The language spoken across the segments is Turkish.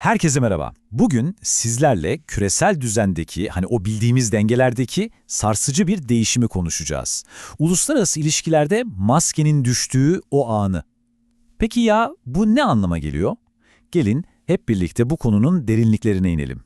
Herkese merhaba. Bugün sizlerle küresel düzendeki, hani o bildiğimiz dengelerdeki sarsıcı bir değişimi konuşacağız. Uluslararası ilişkilerde maskenin düştüğü o anı. Peki ya bu ne anlama geliyor? Gelin hep birlikte bu konunun derinliklerine inelim.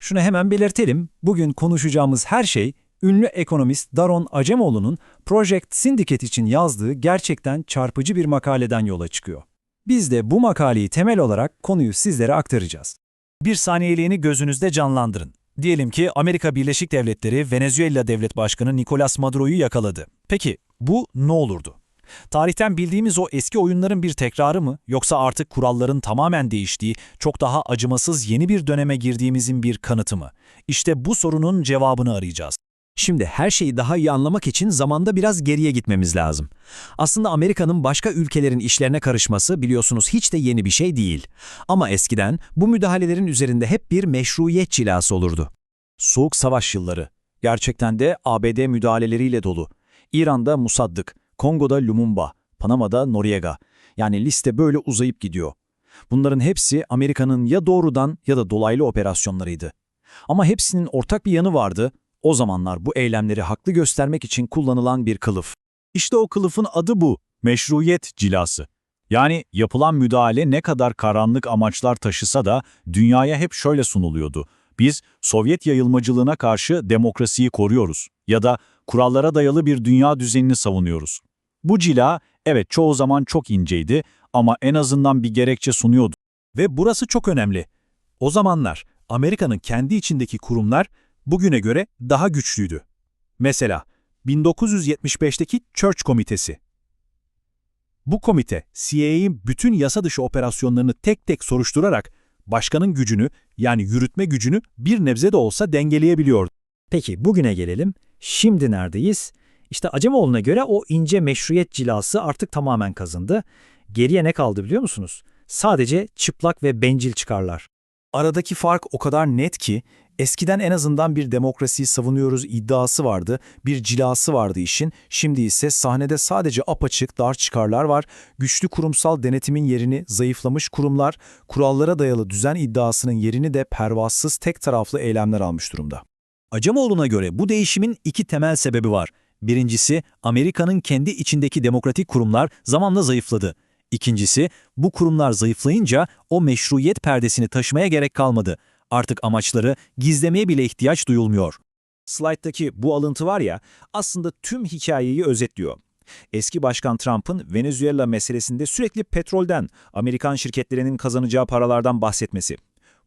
Şunu hemen belirtelim, bugün konuşacağımız her şey, ünlü ekonomist Daron Acemoğlu'nun Project Syndicate için yazdığı gerçekten çarpıcı bir makaleden yola çıkıyor. Biz de bu makaleyi temel olarak konuyu sizlere aktaracağız. Bir saniyeliğini gözünüzde canlandırın. Diyelim ki Amerika Birleşik Devletleri Venezuela Devlet Başkanı Nicolas Maduro'yu yakaladı. Peki bu ne olurdu? Tarihten bildiğimiz o eski oyunların bir tekrarı mı yoksa artık kuralların tamamen değiştiği, çok daha acımasız yeni bir döneme girdiğimizin bir kanıtı mı? İşte bu sorunun cevabını arayacağız. Şimdi her şeyi daha iyi anlamak için zamanda biraz geriye gitmemiz lazım. Aslında Amerika'nın başka ülkelerin işlerine karışması biliyorsunuz hiç de yeni bir şey değil. Ama eskiden bu müdahalelerin üzerinde hep bir meşruiyet cilası olurdu. Soğuk Savaş yılları. Gerçekten de ABD müdahaleleriyle dolu. İran'da Musaddık, Kongo'da Lumumba, Panama'da Noriega. Yani liste böyle uzayıp gidiyor. Bunların hepsi Amerika'nın ya doğrudan ya da dolaylı operasyonlarıydı. Ama hepsinin ortak bir yanı vardı. O zamanlar bu eylemleri haklı göstermek için kullanılan bir kılıf. İşte o kılıfın adı bu, meşruiyet cilası. Yani yapılan müdahale ne kadar karanlık amaçlar taşısa da dünyaya hep şöyle sunuluyordu. Biz Sovyet yayılmacılığına karşı demokrasiyi koruyoruz ya da kurallara dayalı bir dünya düzenini savunuyoruz. Bu cila evet çoğu zaman çok inceydi ama en azından bir gerekçe sunuyordu. Ve burası çok önemli. O zamanlar Amerika'nın kendi içindeki kurumlar bugüne göre daha güçlüydü. Mesela 1975'teki Church Komitesi. Bu komite CIA'in bütün yasa dışı operasyonlarını tek tek soruşturarak başkanın gücünü yani yürütme gücünü bir nebze de olsa dengeleyebiliyordu. Peki bugüne gelelim. Şimdi neredeyiz? İşte Acemoğlu'na göre o ince meşruiyet cilası artık tamamen kazındı. Geriye ne kaldı biliyor musunuz? Sadece çıplak ve bencil çıkarlar. Aradaki fark o kadar net ki eskiden en azından bir demokrasiyi savunuyoruz iddiası vardı, bir cilası vardı işin. Şimdi ise sahnede sadece apaçık dar çıkarlar var. Güçlü kurumsal denetimin yerini zayıflamış kurumlar, kurallara dayalı düzen iddiasının yerini de pervasız tek taraflı eylemler almış durumda. Acemoğlu'na göre bu değişimin iki temel sebebi var. Birincisi, Amerika'nın kendi içindeki demokratik kurumlar zamanla zayıfladı. İkincisi, bu kurumlar zayıflayınca o meşruiyet perdesini taşımaya gerek kalmadı. Artık amaçları gizlemeye bile ihtiyaç duyulmuyor. Slide'daki bu alıntı var ya, aslında tüm hikayeyi özetliyor. Eski Başkan Trump'ın Venezuela meselesinde sürekli petrolden, Amerikan şirketlerinin kazanacağı paralardan bahsetmesi.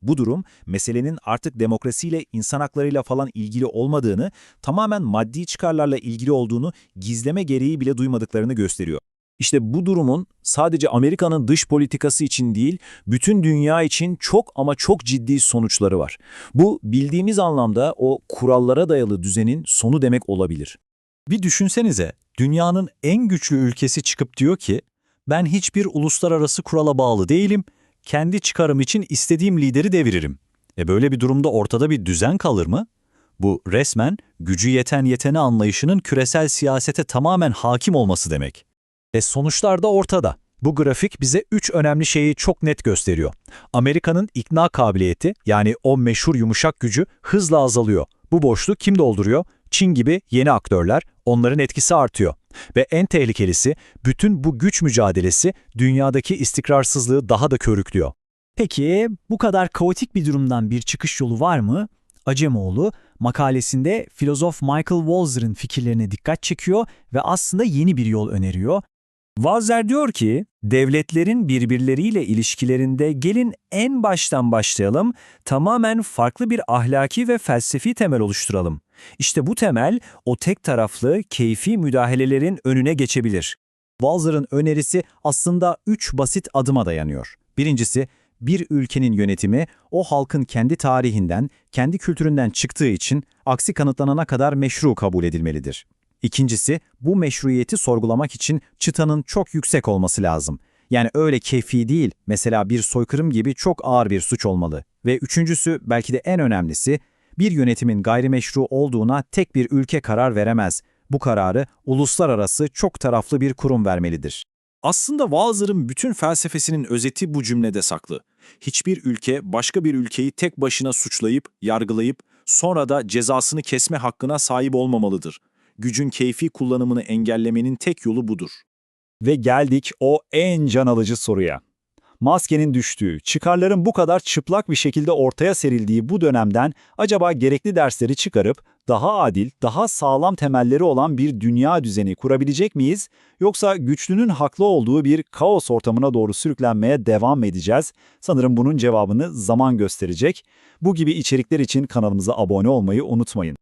Bu durum, meselenin artık demokrasiyle, insan haklarıyla falan ilgili olmadığını, tamamen maddi çıkarlarla ilgili olduğunu gizleme gereği bile duymadıklarını gösteriyor. İşte bu durumun sadece Amerika'nın dış politikası için değil, bütün dünya için çok ama çok ciddi sonuçları var. Bu bildiğimiz anlamda o kurallara dayalı düzenin sonu demek olabilir. Bir düşünsenize, dünyanın en güçlü ülkesi çıkıp diyor ki, ben hiçbir uluslararası kurala bağlı değilim, kendi çıkarım için istediğim lideri deviririm. E böyle bir durumda ortada bir düzen kalır mı? Bu resmen gücü yeten yetene anlayışının küresel siyasete tamamen hakim olması demek. E sonuçlar da ortada. Bu grafik bize üç önemli şeyi çok net gösteriyor. Amerika'nın ikna kabiliyeti yani o meşhur yumuşak gücü hızla azalıyor. Bu boşluğu kim dolduruyor? Çin gibi yeni aktörler, onların etkisi artıyor. Ve en tehlikelisi bütün bu güç mücadelesi dünyadaki istikrarsızlığı daha da körüklüyor. Peki bu kadar kaotik bir durumdan bir çıkış yolu var mı? Acemoğlu makalesinde filozof Michael Walzer'ın fikirlerine dikkat çekiyor ve aslında yeni bir yol öneriyor. Walzer diyor ki, devletlerin birbirleriyle ilişkilerinde gelin en baştan başlayalım, tamamen farklı bir ahlaki ve felsefi temel oluşturalım. İşte bu temel o tek taraflı, keyfi müdahalelerin önüne geçebilir. Walzer'ın önerisi aslında üç basit adıma dayanıyor. Birincisi, bir ülkenin yönetimi o halkın kendi tarihinden, kendi kültüründen çıktığı için aksi kanıtlanana kadar meşru kabul edilmelidir. İkincisi, bu meşruiyeti sorgulamak için çıtanın çok yüksek olması lazım. Yani öyle keyfi değil, mesela bir soykırım gibi çok ağır bir suç olmalı. Ve üçüncüsü, belki de en önemlisi, bir yönetimin gayrimeşru olduğuna tek bir ülke karar veremez. Bu kararı uluslararası çok taraflı bir kurum vermelidir. Aslında Walzer'ın bütün felsefesinin özeti bu cümlede saklı. Hiçbir ülke başka bir ülkeyi tek başına suçlayıp, yargılayıp, sonra da cezasını kesme hakkına sahip olmamalıdır. Gücün keyfi kullanımını engellemenin tek yolu budur. Ve geldik o en can alıcı soruya. Maskenin düştüğü, çıkarların bu kadar çıplak bir şekilde ortaya serildiği bu dönemden acaba gerekli dersleri çıkarıp daha adil, daha sağlam temelleri olan bir dünya düzeni kurabilecek miyiz? Yoksa güçlünün haklı olduğu bir kaos ortamına doğru sürüklenmeye devam edeceğiz? Sanırım bunun cevabını zaman gösterecek. Bu gibi içerikler için kanalımıza abone olmayı unutmayın.